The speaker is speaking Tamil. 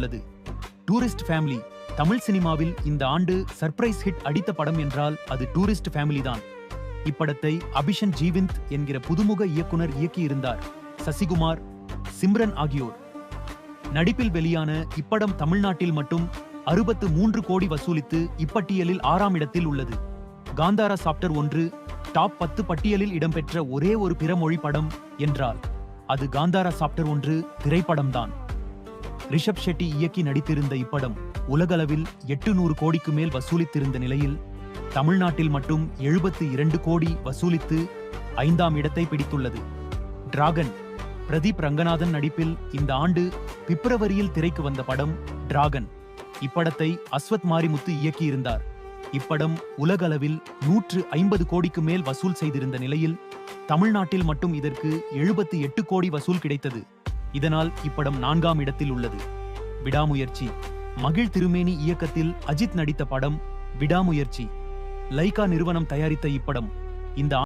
உள்ளது. டூரிஸ்ட் ஃபேமிலி தமிழ் சினிமாவில் இந்த ஆண்டு சர்ப்ரைஸ் ஹிட் அடித்த படம் என்றால் அது டூரிஸ்ட் ஃபேமிலி தான். இப்படத்தை அபிஷன் ஜீவிந்த் என்கிற புதுமுக இயக்குனர் இயக்கியிருந்தார். சசிகுமார் சிம்ரன் ஆகியோர். நடிப்பில் வெளியான இப்படம் தமிழ்நாட்டில் மட்டும் அறுபத்து மூன்று கோடி வசூலித்து இப்பட்டியலில் ஆறாம் இடத்தில் உள்ளது. காந்தாரா சாப்டர் ஒன்று டாப் பத்து பட்டியலில் இடம்பெற்ற ஒரே ஒரு பிறமொழி படம் என்றால் அது காந்தாரா சாப்டர் ஒன்று திரைப்படம்தான். ரிஷப் ஷெட்டி இயக்கி நடித்திருந்த இப்படம் உலகளவில் எட்டு நூறு கோடிக்கு மேல் வசூலித்திருந்த நிலையில் தமிழ்நாட்டில் மட்டும் எழுபத்து இரண்டு கோடி வசூலித்து ஐந்தாம் இடத்தை பிடித்துள்ளது. டிராகன் பிரதீப் ரங்கநாதன் நடிப்பில் இந்த ஆண்டு பிப்ரவரியில் திரைக்கு வந்த படம் டிராகன். இப்படத்தை அஸ்வத் மாரிமுத்து இயக்கியிருந்தார். இப்படம் உலகளவில் நூற்று ஐம்பது கோடிக்கு மேல் வசூல் செய்திருந்த நிலையில் தமிழ்நாட்டில் மட்டும் இதற்கு எழுபத்து எட்டு கோடி வசூல் கிடைத்தது. இதனால் இப்படம் நான்காம் இடத்தில் உள்ளது. விடாமுயற்சி. மகிழ் திருமேனி இயக்கத்தில் அஜித் நடித்த படம் விடாமுயற்சி. லைகா நிறுவனம் தயாரித்த இப்படம். இந்த